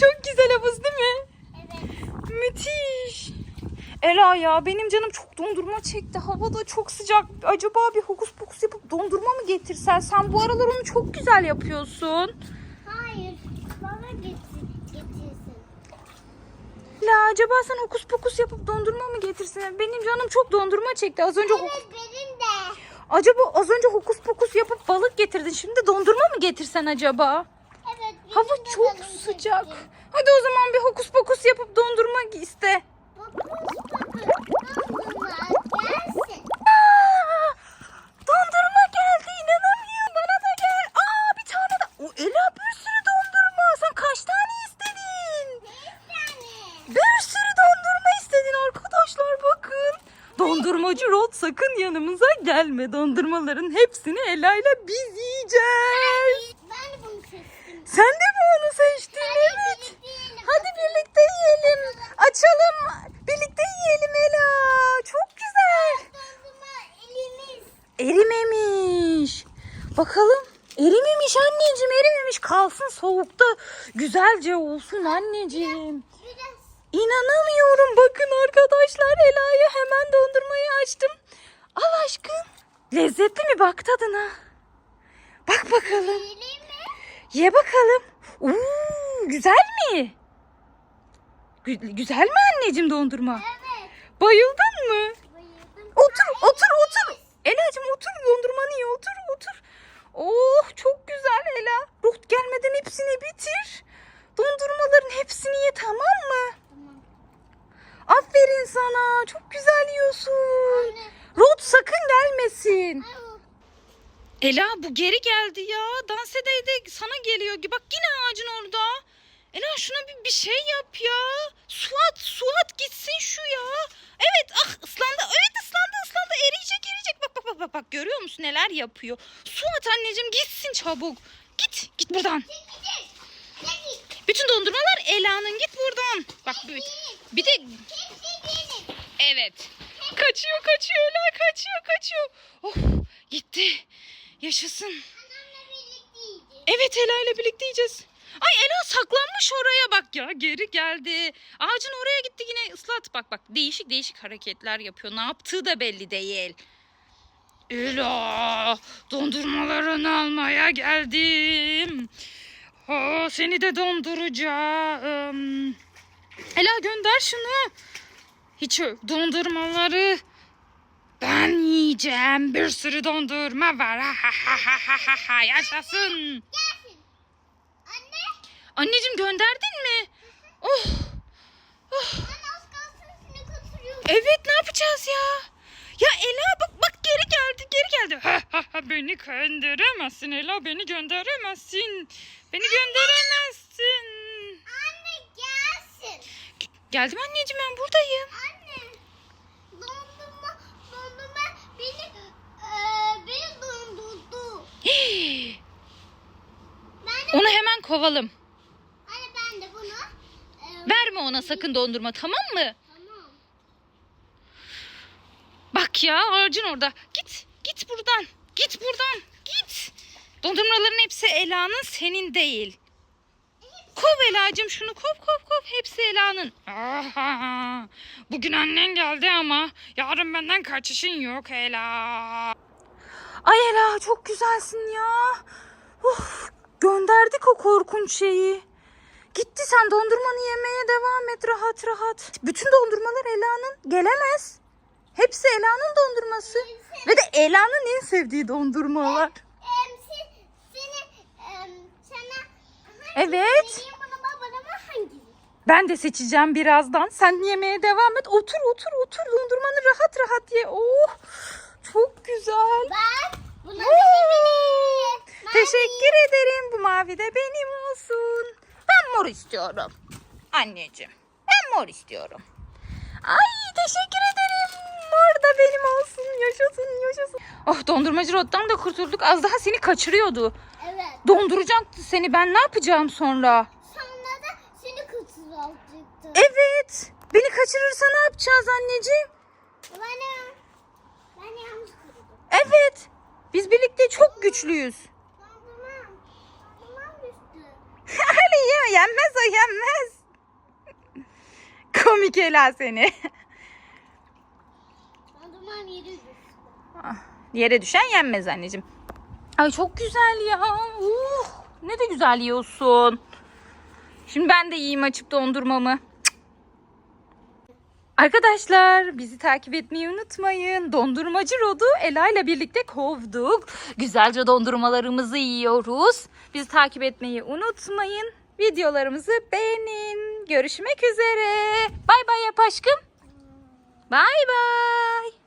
Çok güzel havuz değil mi? Evet. Müthiş. Ela ya benim canım çok dondurma çekti. Hava da çok sıcak. Acaba bir hokus pokus yapıp dondurma mı getirsen? Sen bu aralar onu çok güzel yapıyorsun. Hayır. Bana getir, getirsin. La acaba sen hokus pokus yapıp dondurma mı getirsen? Benim canım çok dondurma çekti. Az önce Evet benim de. acaba az önce hokus pokus yapıp balık getirdin. Şimdi dondurma mı getirsen acaba? Hava çok sıcak. Hadi o zaman bir hokus pokus yapıp dondurma iste. Dondurma gelsin. Aa, dondurma geldi inanamıyorum bana da gel. Aa bir tane de. O Ela bir sürü dondurma. Sen kaç tane istedin? Bir sürü dondurma istedin arkadaşlar bakın. Dondurmacı Rod sakın yanımıza gelme. Dondurmaların hepsini Ela ile biz yiyeceğiz. Ben de bunu seçtim. Sen de mi onu seçtin? Evet. Hadi birlikte yiyelim. Açalım. Birlikte yiyelim Ela. Çok güzel. Erimemiş. Bakalım. Erimemiş anneciğim erimemiş. Kalsın soğukta. Güzelce olsun anneciğim. İnanamıyorum. Bakın arkadaşlar Ela'ya hemen dondurmayı açtım. Al aşkım. Lezzetli mi? Bak tadına. Bak bakalım. Ye bakalım. Uuu, güzel mi? Gü- güzel mi anneciğim dondurma? Evet. Bayıldın mı? Bayıldım. Otur, otur, otur. Ela'cığım otur dondurmanı ye. Otur, otur. Oh çok güzel Ela. Ruh gelmeden hepsini bitir. Dondurmaların hepsini ye tamam mı? Tamam. Aferin sana. Çok güzel yiyorsun. Anne. Rod sakın gelmesin. Ay, o- Ela bu geri geldi ya. Dans ede ede sana geliyor. Bak yine ağacın orada. Ela şuna bir, bir şey yap ya. Suat, Suat gitsin şu ya. Evet ah ıslandı. Evet ıslandı ıslandı. Eriyecek eriyecek. Bak bak bak bak bak görüyor musun neler yapıyor. Suat anneciğim gitsin çabuk. Git git buradan. Bütün dondurmalar Ela'nın git buradan. Bak bir, bir de. Evet. Kaçıyor kaçıyor Ela kaçıyor kaçıyor. Oh gitti. Yaşasın. Evet Ela ile birlikte yiyeceğiz. Ay Ela saklanmış oraya bak ya geri geldi. Ağacın oraya gitti yine ıslat. Bak bak değişik değişik hareketler yapıyor. Ne yaptığı da belli değil. Ela dondurmalarını almaya geldim. Ha, seni de donduracağım. Ela gönder şunu. Hiç dondurmaları ben yiyeceğim. Bir sürü dondurma var. Ha, ha, ha, ha, ha, ha. Yaşasın. Gelsin. Anne. Anneciğim gönderdin mi? Oh. Ben az kalsın seni kaçırıyorum. Evet ne yapacağız ya? Ya Ela bak bak geri geldi geri geldi. Ha, ha, ha, beni gönderemezsin Ela beni gönderemezsin. Beni gönderemezsin. Anne gelsin. Geldim anneciğim ben buradayım. Anne. Dondurma, dondurma beni, eee beni dondurdu. Hii, Ben de, Onu hemen kovalım. anne ben de bunu, eee Verme ona sakın dondurma tamam mı? tamam. Bak ya ağacın orada. Git git buradan. Git buradan. Git. Dondurmaların hepsi Ela'nın senin değil. Kov Ela'cığım şunu kov kov kov. Hepsi Ela'nın. Bugün annen geldi ama yarın benden kaçışın yok Ela. Ay Ela çok güzelsin ya. Uf, gönderdik o korkunç şeyi. Gitti sen dondurmanı yemeye devam et rahat rahat. Bütün dondurmalar Ela'nın gelemez. Hepsi Ela'nın dondurması. Ve de Ela'nın en sevdiği dondurmalar. Seni, sana Evet. Ben de seçeceğim birazdan. Sen yemeye devam et. Otur otur otur dondurmanı rahat rahat ye. Oh çok güzel. Ben buna Oo, benim. Teşekkür ederim. Bu mavi de benim olsun. Ben mor istiyorum. Anneciğim. Ben mor istiyorum. Ay teşekkür ederim. Mor da benim olsun. Yaşasın yaşasın. Oh dondurmacı Rod'dan da kurtulduk. Az daha seni kaçırıyordu. Evet. Donduracaktı seni. Ben ne yapacağım sonra? Sonra da seni kaçıracaktı. Evet. Beni kaçırırsa ne yapacağız anneciğim? Bana, ben yanlış kırdım. Evet. Biz birlikte çok güçlüyüz. Dondurmam. Dondurmam düştü. Öyle yeme. Yenmez o yenmez. Komik Ela seni. Dondurmam yüz. Yere düşen yenmez anneciğim. Ay çok güzel ya. Uh, ne de güzel yiyorsun. Şimdi ben de yiyeyim açıp dondurmamı. Cık. Arkadaşlar bizi takip etmeyi unutmayın. Dondurmacı Rod'u Ela ile birlikte kovduk. Güzelce dondurmalarımızı yiyoruz. Bizi takip etmeyi unutmayın. Videolarımızı beğenin. Görüşmek üzere. Bay bay yap aşkım. Bay bay.